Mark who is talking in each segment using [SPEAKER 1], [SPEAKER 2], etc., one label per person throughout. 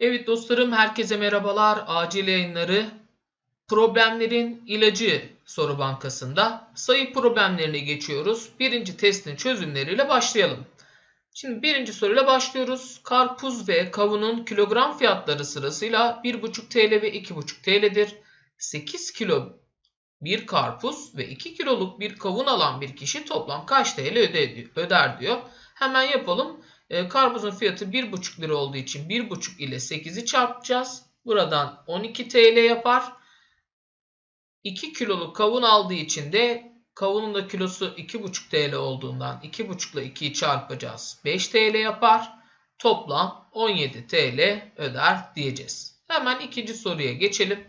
[SPEAKER 1] Evet dostlarım herkese merhabalar. Acil yayınları problemlerin ilacı soru bankasında sayı problemlerine geçiyoruz. Birinci testin çözümleriyle başlayalım. Şimdi birinci soruyla başlıyoruz. Karpuz ve kavunun kilogram fiyatları sırasıyla 1,5 TL ve 2,5 TL'dir. 8 kilo bir karpuz ve 2 kiloluk bir kavun alan bir kişi toplam kaç TL öder diyor. Hemen yapalım. E, karpuzun fiyatı 1,5 lira olduğu için 1,5 ile 8'i çarpacağız. Buradan 12 TL yapar. 2 kiloluk kavun aldığı için de kavunun da kilosu 2,5 TL olduğundan 2,5 ile 2'yi çarpacağız. 5 TL yapar. Toplam 17 TL öder diyeceğiz. Hemen ikinci soruya geçelim.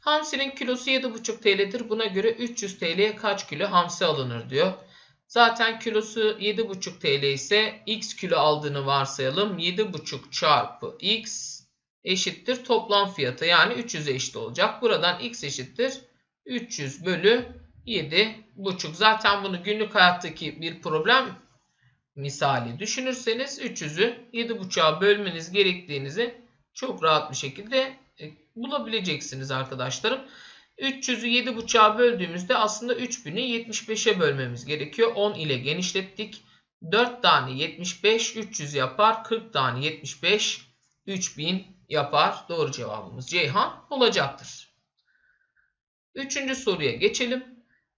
[SPEAKER 1] Hamsinin kilosu 7,5 TL'dir. Buna göre 300 TL'ye kaç kilo hamsi alınır diyor. Zaten kilosu 7,5 TL ise x kilo aldığını varsayalım. 7,5 çarpı x eşittir toplam fiyatı yani 300'e eşit olacak. Buradan x eşittir 300 bölü 7,5. Zaten bunu günlük hayattaki bir problem misali düşünürseniz 300'ü 7,5'a bölmeniz gerektiğinizi çok rahat bir şekilde e, bulabileceksiniz arkadaşlarım. 300'ü 7.5'a böldüğümüzde aslında 3000'i 75'e bölmemiz gerekiyor. 10 ile genişlettik. 4 tane 75 300 yapar. 40 tane 75 3000 yapar. Doğru cevabımız Ceyhan olacaktır. Üçüncü soruya geçelim.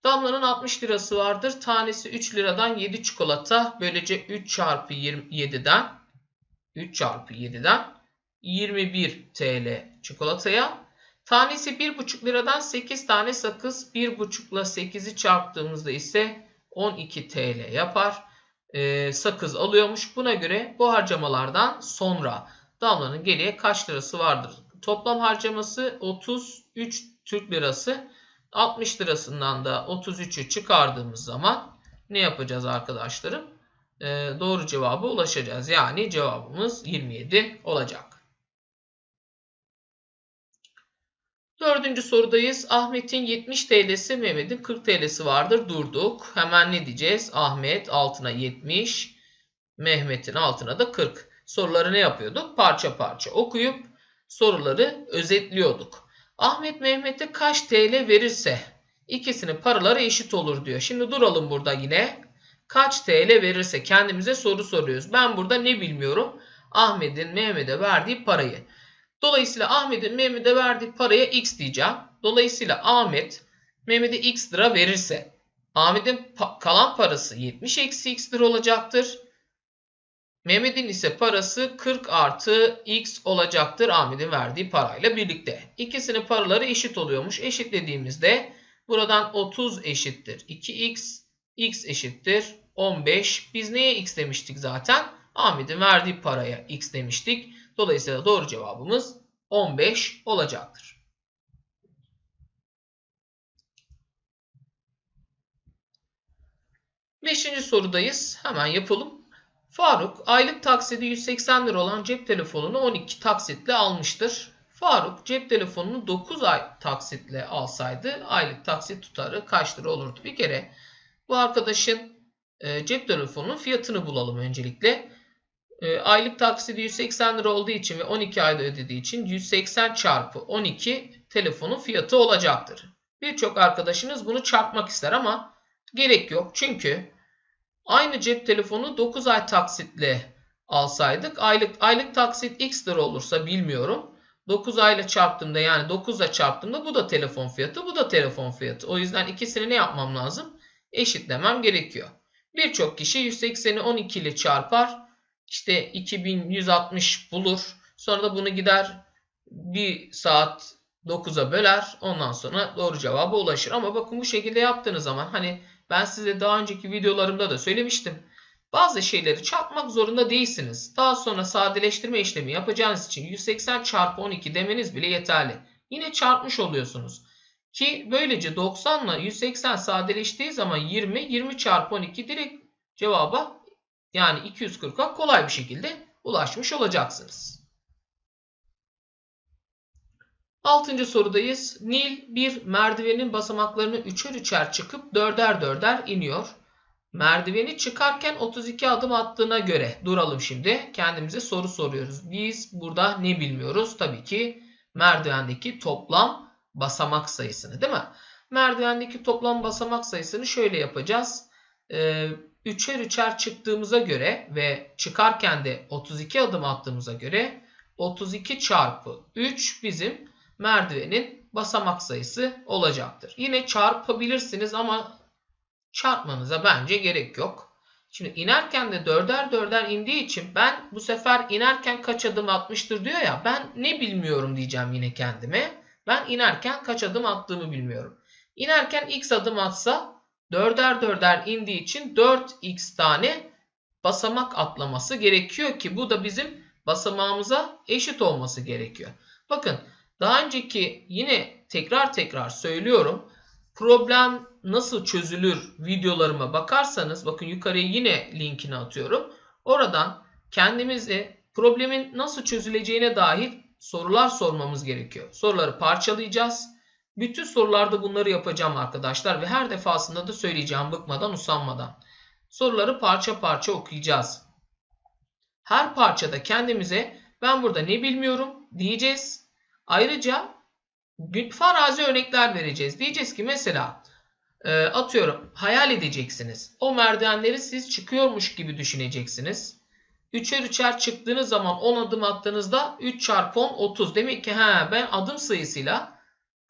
[SPEAKER 1] Damla'nın 60 lirası vardır. Tanesi 3 liradan 7 çikolata. Böylece 3 çarpı 27'den 3 çarpı 7'den 21 TL çikolataya Tanesi 1,5 liradan 8 tane sakız 1,5 ile 8'i çarptığımızda ise 12 TL yapar. Ee, sakız alıyormuş. Buna göre bu harcamalardan sonra Damla'nın geriye kaç lirası vardır? Toplam harcaması 33 Türk lirası. 60 lirasından da 33'ü çıkardığımız zaman ne yapacağız arkadaşlarım? Ee, doğru cevaba ulaşacağız. Yani cevabımız 27 olacak. Dördüncü sorudayız. Ahmet'in 70 TL'si, Mehmet'in 40 TL'si vardır. Durduk. Hemen ne diyeceğiz? Ahmet altına 70, Mehmet'in altına da 40. Soruları ne yapıyorduk? Parça parça okuyup soruları özetliyorduk. Ahmet Mehmet'e kaç TL verirse ikisinin paraları eşit olur diyor. Şimdi duralım burada yine. Kaç TL verirse kendimize soru soruyoruz. Ben burada ne bilmiyorum? Ahmet'in Mehmet'e verdiği parayı. Dolayısıyla Ahmet'in Mehmet'e verdiği paraya x diyeceğim. Dolayısıyla Ahmet Mehmet'e x lira verirse Ahmet'in pa kalan parası 70 eksi x lira olacaktır. Mehmet'in ise parası 40 artı x olacaktır Ahmet'in verdiği parayla birlikte. İkisinin paraları eşit oluyormuş. Eşitlediğimizde buradan 30 eşittir 2x, x eşittir 15. Biz neye x demiştik zaten? Ahmet'in verdiği paraya x demiştik. Dolayısıyla doğru cevabımız 15 olacaktır. Beşinci sorudayız. Hemen yapalım. Faruk aylık taksidi 180 lira olan cep telefonunu 12 taksitle almıştır. Faruk cep telefonunu 9 ay taksitle alsaydı aylık taksit tutarı kaç lira olurdu? Bir kere bu arkadaşın e, cep telefonunun fiyatını bulalım öncelikle. E, aylık taksidi 180 lira olduğu için ve 12 ayda ödediği için 180 çarpı 12 telefonun fiyatı olacaktır. Birçok arkadaşınız bunu çarpmak ister ama gerek yok. Çünkü aynı cep telefonu 9 ay taksitle alsaydık aylık aylık taksit x lira olursa bilmiyorum. 9 ayla çarptığımda yani 9 ile çarptığımda bu da telefon fiyatı bu da telefon fiyatı. O yüzden ikisini ne yapmam lazım? Eşitlemem gerekiyor. Birçok kişi 180'i 12 ile çarpar işte 2160 bulur. Sonra da bunu gider bir saat 9'a böler. Ondan sonra doğru cevaba ulaşır. Ama bakın bu şekilde yaptığınız zaman hani ben size daha önceki videolarımda da söylemiştim. Bazı şeyleri çarpmak zorunda değilsiniz. Daha sonra sadeleştirme işlemi yapacağınız için 180 çarpı 12 demeniz bile yeterli. Yine çarpmış oluyorsunuz. Ki böylece 90 ile 180 sadeleştiği zaman 20, 20 çarpı 12 direkt cevaba yani 240'a kolay bir şekilde ulaşmış olacaksınız. Altıncı sorudayız. Nil bir merdivenin basamaklarını üçer üçer çıkıp dörder dörder iniyor. Merdiveni çıkarken 32 adım attığına göre duralım şimdi. Kendimize soru soruyoruz. Biz burada ne bilmiyoruz? Tabii ki merdivendeki toplam basamak sayısını değil mi? Merdivendeki toplam basamak sayısını şöyle yapacağız. Ee, üçer üçer çıktığımıza göre ve çıkarken de 32 adım attığımıza göre 32 çarpı 3 bizim merdivenin basamak sayısı olacaktır. Yine çarpabilirsiniz ama çarpmanıza bence gerek yok. Şimdi inerken de dörder dörder indiği için ben bu sefer inerken kaç adım atmıştır diyor ya ben ne bilmiyorum diyeceğim yine kendime. Ben inerken kaç adım attığımı bilmiyorum. İnerken x adım atsa dörder dörder indiği için 4x tane basamak atlaması gerekiyor ki bu da bizim basamağımıza eşit olması gerekiyor. Bakın daha önceki yine tekrar tekrar söylüyorum. Problem nasıl çözülür videolarıma bakarsanız bakın yukarıya yine linkini atıyorum. Oradan kendimize problemin nasıl çözüleceğine dair sorular sormamız gerekiyor. Soruları parçalayacağız. Bütün sorularda bunları yapacağım arkadaşlar ve her defasında da söyleyeceğim bıkmadan usanmadan. Soruları parça parça okuyacağız. Her parçada kendimize ben burada ne bilmiyorum diyeceğiz. Ayrıca farazi örnekler vereceğiz. Diyeceğiz ki mesela e, atıyorum hayal edeceksiniz. O merdivenleri siz çıkıyormuş gibi düşüneceksiniz. Üçer üçer çıktığınız zaman 10 adım attığınızda 3 çarpı 10 30. Demek ki he, ben adım sayısıyla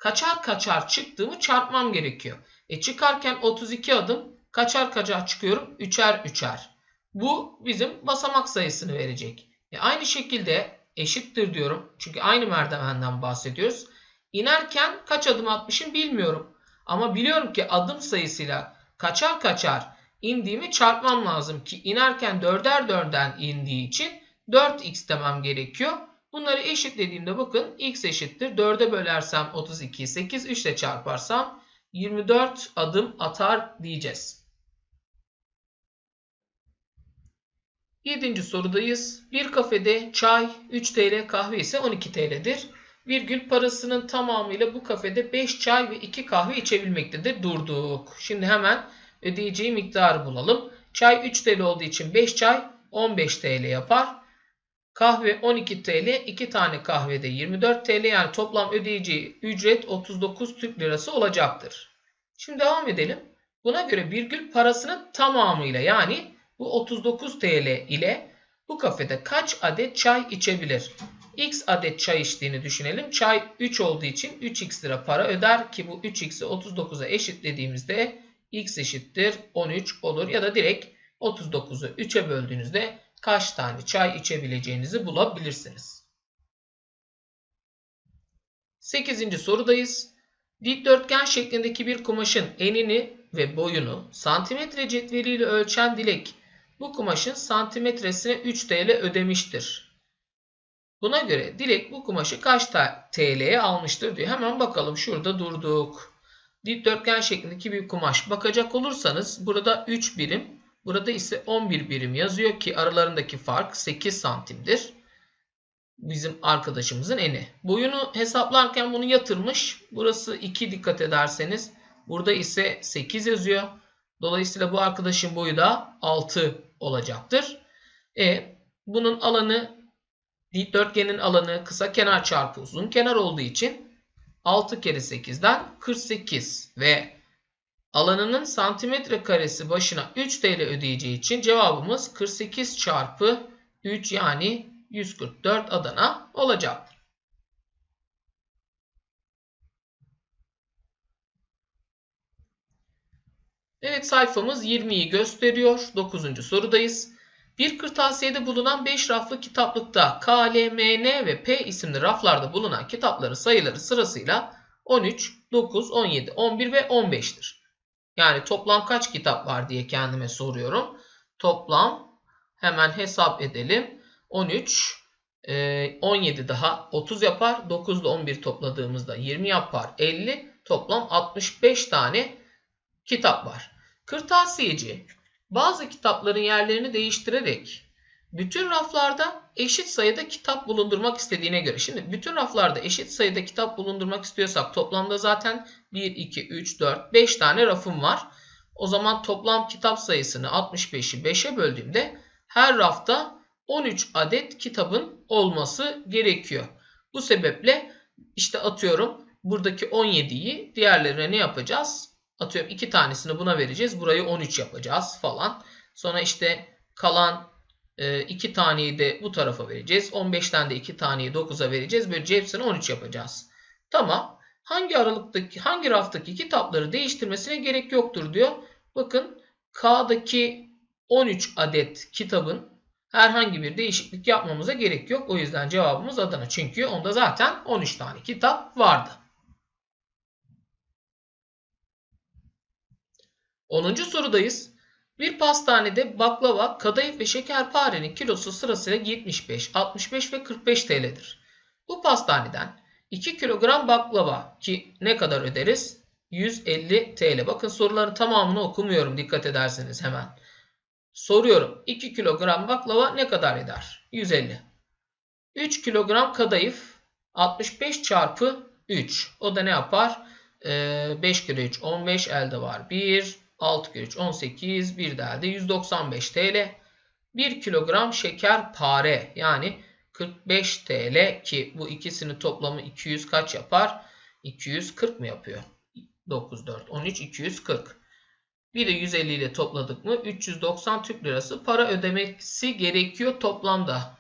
[SPEAKER 1] kaçar kaçar çıktığımı çarpmam gerekiyor. E çıkarken 32 adım kaçar kaçar çıkıyorum? Üçer üçer. Bu bizim basamak sayısını verecek. E aynı şekilde eşittir diyorum. Çünkü aynı merdivenden bahsediyoruz. İnerken kaç adım atmışım bilmiyorum. Ama biliyorum ki adım sayısıyla kaçar kaçar indiğimi çarpmam lazım ki inerken dörder dörden indiği için 4x demem gerekiyor. Bunları eşitlediğimde bakın x eşittir. 4'e bölersem 32'yi 8, 3 ile çarparsam 24 adım atar diyeceğiz. Yedinci sorudayız. Bir kafede çay 3 TL kahve ise 12 TL'dir. Virgül parasının tamamıyla bu kafede 5 çay ve 2 kahve içebilmektedir. Durduk. Şimdi hemen ödeyeceği miktarı bulalım. Çay 3 TL olduğu için 5 çay 15 TL yapar. Kahve 12 TL, 2 tane kahvede 24 TL yani toplam ödeyeceği ücret 39 Türk Lirası olacaktır. Şimdi devam edelim. Buna göre virgül parasının tamamıyla yani bu 39 TL ile bu kafede kaç adet çay içebilir? X adet çay içtiğini düşünelim. Çay 3 olduğu için 3x lira para öder ki bu 3x'i 39'a eşitlediğimizde x eşittir 13 olur. Ya da direkt 39'u 3'e böldüğünüzde kaç tane çay içebileceğinizi bulabilirsiniz. 8. sorudayız. Dikdörtgen şeklindeki bir kumaşın enini ve boyunu santimetre cetveliyle ölçen Dilek bu kumaşın santimetresine 3 TL ödemiştir. Buna göre Dilek bu kumaşı kaç TL'ye almıştır diyor. Hemen bakalım şurada durduk. Dikdörtgen şeklindeki bir kumaş. Bakacak olursanız burada 3 birim, burada ise 11 birim yazıyor ki aralarındaki fark 8 santimdir. Bizim arkadaşımızın eni. Boyunu hesaplarken bunu yatırmış. Burası 2 dikkat ederseniz. Burada ise 8 yazıyor. Dolayısıyla bu arkadaşın boyu da 6 olacaktır. E, bunun alanı dikdörtgenin alanı kısa kenar çarpı uzun kenar olduğu için 6 kere 8'den 48 ve alanının santimetre karesi başına 3 TL ödeyeceği için cevabımız 48 çarpı 3 yani 144 Adana olacaktır. Evet sayfamız 20'yi gösteriyor. 9. sorudayız. Bir kırtasiyede bulunan 5 raflı kitaplıkta K, L, M, N ve P isimli raflarda bulunan kitapların sayıları sırasıyla 13, 9, 17, 11 ve 15'tir. Yani toplam kaç kitap var diye kendime soruyorum. Toplam hemen hesap edelim. 13, 17 daha 30 yapar. 9 ile 11 topladığımızda 20 yapar. 50 toplam 65 tane kitap var. Kırtasiyeci bazı kitapların yerlerini değiştirerek bütün raflarda eşit sayıda kitap bulundurmak istediğine göre. Şimdi bütün raflarda eşit sayıda kitap bulundurmak istiyorsak toplamda zaten 1, 2, 3, 4, 5 tane rafım var. O zaman toplam kitap sayısını 65'i 5'e böldüğümde her rafta 13 adet kitabın olması gerekiyor. Bu sebeple işte atıyorum buradaki 17'yi diğerlerine ne yapacağız? Atıyorum 2 tanesini buna vereceğiz. Burayı 13 yapacağız falan. Sonra işte kalan 2 e, taneyi de bu tarafa vereceğiz. 15'ten de 2 taneyi 9'a vereceğiz. Böylece hepsini 13 yapacağız. Tamam. Hangi aralıktaki, hangi raftaki kitapları değiştirmesine gerek yoktur diyor. Bakın K'daki 13 adet kitabın herhangi bir değişiklik yapmamıza gerek yok. O yüzden cevabımız Adana. Çünkü onda zaten 13 tane kitap vardı. 10. sorudayız. Bir pastanede baklava, kadayıf ve şekerparenin kilosu sırasıyla 75, 65 ve 45 TL'dir. Bu pastaneden 2 kilogram baklava ki ne kadar öderiz? 150 TL. Bakın soruların tamamını okumuyorum dikkat ederseniz hemen. Soruyorum. 2 kilogram baklava ne kadar eder? 150. 3 kilogram kadayıf 65 çarpı 3. O da ne yapar? Ee, 5 kere 3 15 elde var. 1 6 kere 3 18 bir de elde 195 TL. 1 kilogram şeker pare yani 45 TL ki bu ikisinin toplamı 200 kaç yapar? 240 mı yapıyor? 9 4 13 240. Bir de 150 ile topladık mı 390 Türk lirası para ödemesi gerekiyor toplamda.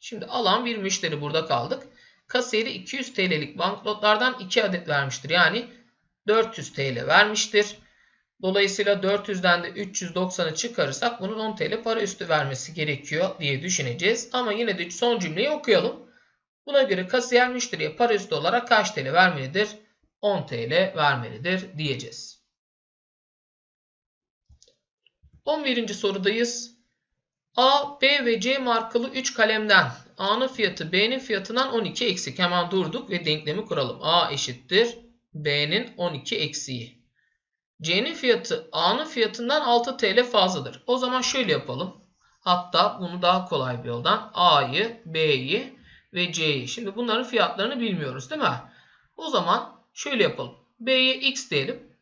[SPEAKER 1] Şimdi alan bir müşteri burada kaldık. Kasiyeri 200 TL'lik banknotlardan 2 adet vermiştir. Yani 400 TL vermiştir. Dolayısıyla 400'den de 390'ı çıkarırsak bunun 10 TL para üstü vermesi gerekiyor diye düşüneceğiz. Ama yine de son cümleyi okuyalım. Buna göre kasiyer müşteriye para üstü olarak kaç TL vermelidir? 10 TL vermelidir diyeceğiz. 11. sorudayız. A, B ve C markalı 3 kalemden A'nın fiyatı B'nin fiyatından 12 eksik. Hemen durduk ve denklemi kuralım. A eşittir B'nin 12 eksiği. C'nin fiyatı A'nın fiyatından 6 TL fazladır. O zaman şöyle yapalım. Hatta bunu daha kolay bir yoldan A'yı, B'yi ve C'yi. Şimdi bunların fiyatlarını bilmiyoruz değil mi? O zaman şöyle yapalım. B'ye X diyelim.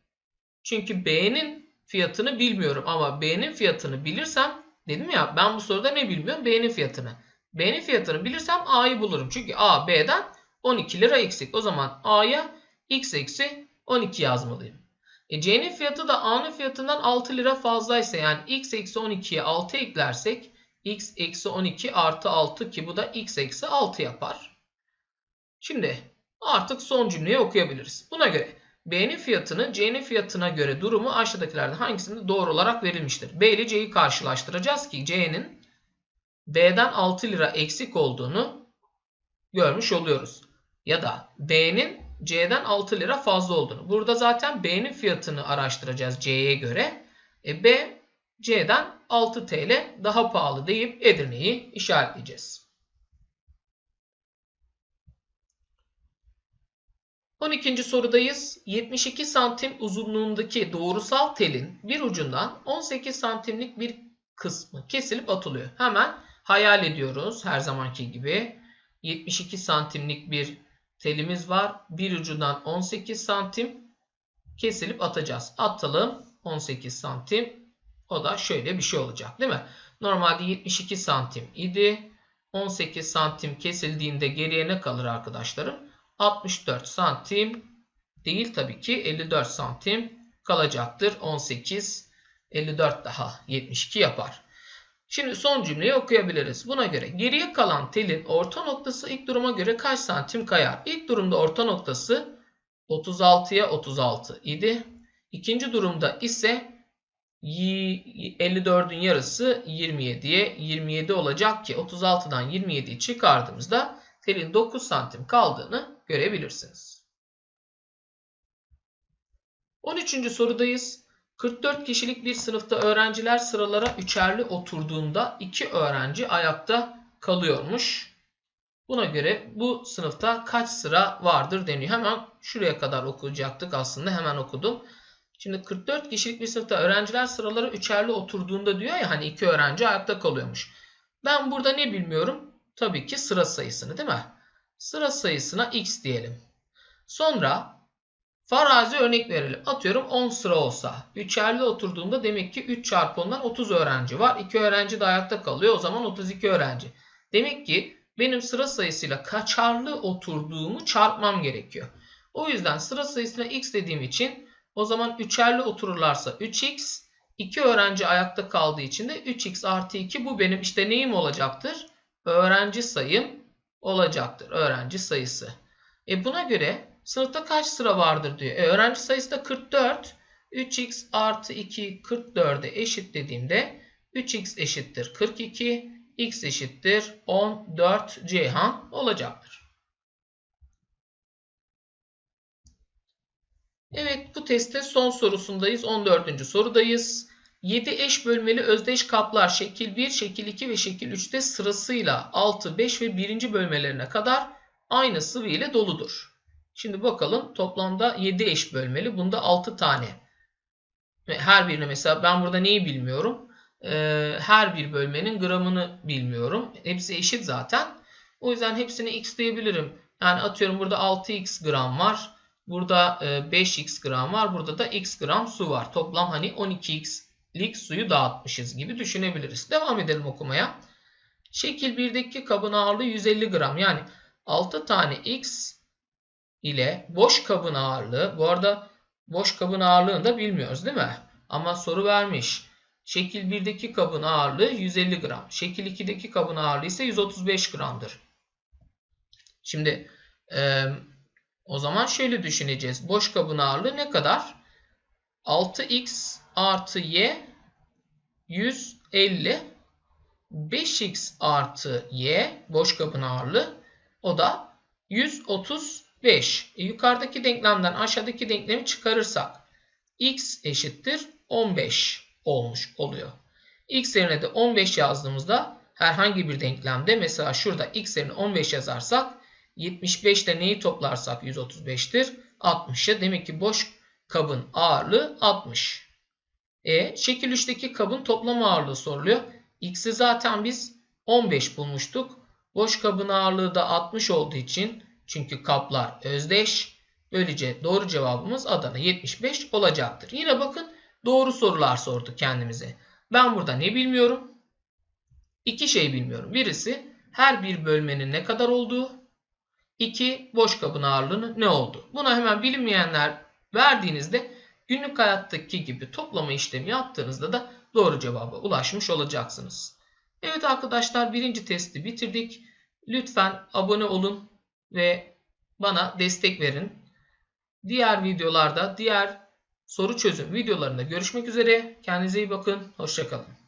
[SPEAKER 1] Çünkü B'nin fiyatını bilmiyorum ama B'nin fiyatını bilirsem dedim ya ben bu soruda ne bilmiyorum? B'nin fiyatını. B'nin fiyatını bilirsem A'yı bulurum. Çünkü A B'den 12 lira eksik. O zaman A'ya X eksi 12 yazmalıyım. E, C'nin fiyatı da A'nın fiyatından 6 lira fazlaysa yani x eksi 12'ye 6 eklersek x eksi 12 artı 6 ki bu da x eksi 6 yapar. Şimdi artık son cümleyi okuyabiliriz. Buna göre B'nin fiyatını C'nin fiyatına göre durumu aşağıdakilerden hangisinde doğru olarak verilmiştir? B ile C'yi karşılaştıracağız ki C'nin B'den 6 lira eksik olduğunu görmüş oluyoruz. Ya da B'nin C'den 6 lira fazla olduğunu. Burada zaten B'nin fiyatını araştıracağız C'ye göre. E, B C'den 6 TL daha pahalı deyip Edirne'yi işaretleyeceğiz. 12. sorudayız. 72 santim uzunluğundaki doğrusal telin bir ucundan 18 santimlik bir kısmı kesilip atılıyor. Hemen hayal ediyoruz her zamanki gibi. 72 santimlik bir telimiz var. Bir ucundan 18 santim kesilip atacağız. Atalım 18 santim. O da şöyle bir şey olacak değil mi? Normalde 72 santim idi. 18 santim kesildiğinde geriye ne kalır arkadaşlarım? 64 santim değil tabii ki 54 santim kalacaktır. 18 54 daha 72 yapar. Şimdi son cümleyi okuyabiliriz. Buna göre geriye kalan telin orta noktası ilk duruma göre kaç santim kayar? İlk durumda orta noktası 36'ya 36 idi. İkinci durumda ise 54'ün yarısı 27'ye 27 olacak ki 36'dan 27'yi çıkardığımızda telin 9 santim kaldığını görebilirsiniz. 13. sorudayız. 44 kişilik bir sınıfta öğrenciler sıralara üçerli oturduğunda iki öğrenci ayakta kalıyormuş. Buna göre bu sınıfta kaç sıra vardır deniyor. Hemen şuraya kadar okuyacaktık aslında hemen okudum. Şimdi 44 kişilik bir sınıfta öğrenciler sıralara üçerli oturduğunda diyor ya hani iki öğrenci ayakta kalıyormuş. Ben burada ne bilmiyorum? Tabii ki sıra sayısını değil mi? Sıra sayısına x diyelim. Sonra Farazi örnek verelim. Atıyorum 10 sıra olsa. Üçerli oturduğunda demek ki 3 çarpı 10'dan 30 öğrenci var. 2 öğrenci de ayakta kalıyor. O zaman 32 öğrenci. Demek ki benim sıra sayısıyla kaçarlı oturduğumu çarpmam gerekiyor. O yüzden sıra sayısına x dediğim için o zaman üçerli otururlarsa 3x, 2 öğrenci ayakta kaldığı için de 3x artı 2 bu benim işte neyim olacaktır? Öğrenci sayım olacaktır. Öğrenci sayısı. E buna göre sınıfta kaç sıra vardır diyor. E öğrenci sayısı da 44. 3x artı 2 44'e eşit dediğimde 3x eşittir 42. x eşittir 14 Ceyhan olacaktır. Evet bu testte son sorusundayız. 14. sorudayız. 7 eş bölmeli özdeş kaplar şekil 1, şekil 2 ve şekil 3'te sırasıyla 6, 5 ve 1. bölmelerine kadar aynı sıvı ile doludur. Şimdi bakalım toplamda 7 eş bölmeli. Bunda 6 tane. Her birine mesela ben burada neyi bilmiyorum? Ee, her bir bölmenin gramını bilmiyorum. Hepsi eşit zaten. O yüzden hepsini x diyebilirim. Yani atıyorum burada 6x gram var. Burada 5x gram var. Burada da x gram su var. Toplam hani 12x'lik suyu dağıtmışız gibi düşünebiliriz. Devam edelim okumaya. Şekil 1'deki kabın ağırlığı 150 gram. Yani 6 tane x ile boş kabın ağırlığı. Bu arada boş kabın ağırlığını da bilmiyoruz değil mi? Ama soru vermiş. Şekil 1'deki kabın ağırlığı 150 gram. Şekil 2'deki kabın ağırlığı ise 135 gramdır. Şimdi e, o zaman şöyle düşüneceğiz. Boş kabın ağırlığı ne kadar? 6x artı y 150 5x artı y boş kabın ağırlığı o da 135. E, yukarıdaki denklemden aşağıdaki denklemi çıkarırsak x eşittir 15 olmuş oluyor. x yerine de 15 yazdığımızda herhangi bir denklemde mesela şurada x yerine 15 yazarsak 75'te neyi toplarsak 135'tir. 60'ı demek ki boş kabın ağırlığı 60. E şekil 3'teki kabın toplam ağırlığı soruluyor. X'i zaten biz 15 bulmuştuk. Boş kabın ağırlığı da 60 olduğu için çünkü kaplar özdeş. Böylece doğru cevabımız Adana 75 olacaktır. Yine bakın doğru sorular sordu kendimize. Ben burada ne bilmiyorum? İki şey bilmiyorum. Birisi her bir bölmenin ne kadar olduğu. 2. Boş kabın ağırlığının ne oldu? Buna hemen bilinmeyenler verdiğinizde günlük hayattaki gibi toplama işlemi yaptığınızda da doğru cevaba ulaşmış olacaksınız. Evet arkadaşlar birinci testi bitirdik. Lütfen abone olun ve bana destek verin. Diğer videolarda, diğer soru çözüm videolarında görüşmek üzere. Kendinize iyi bakın. Hoşçakalın.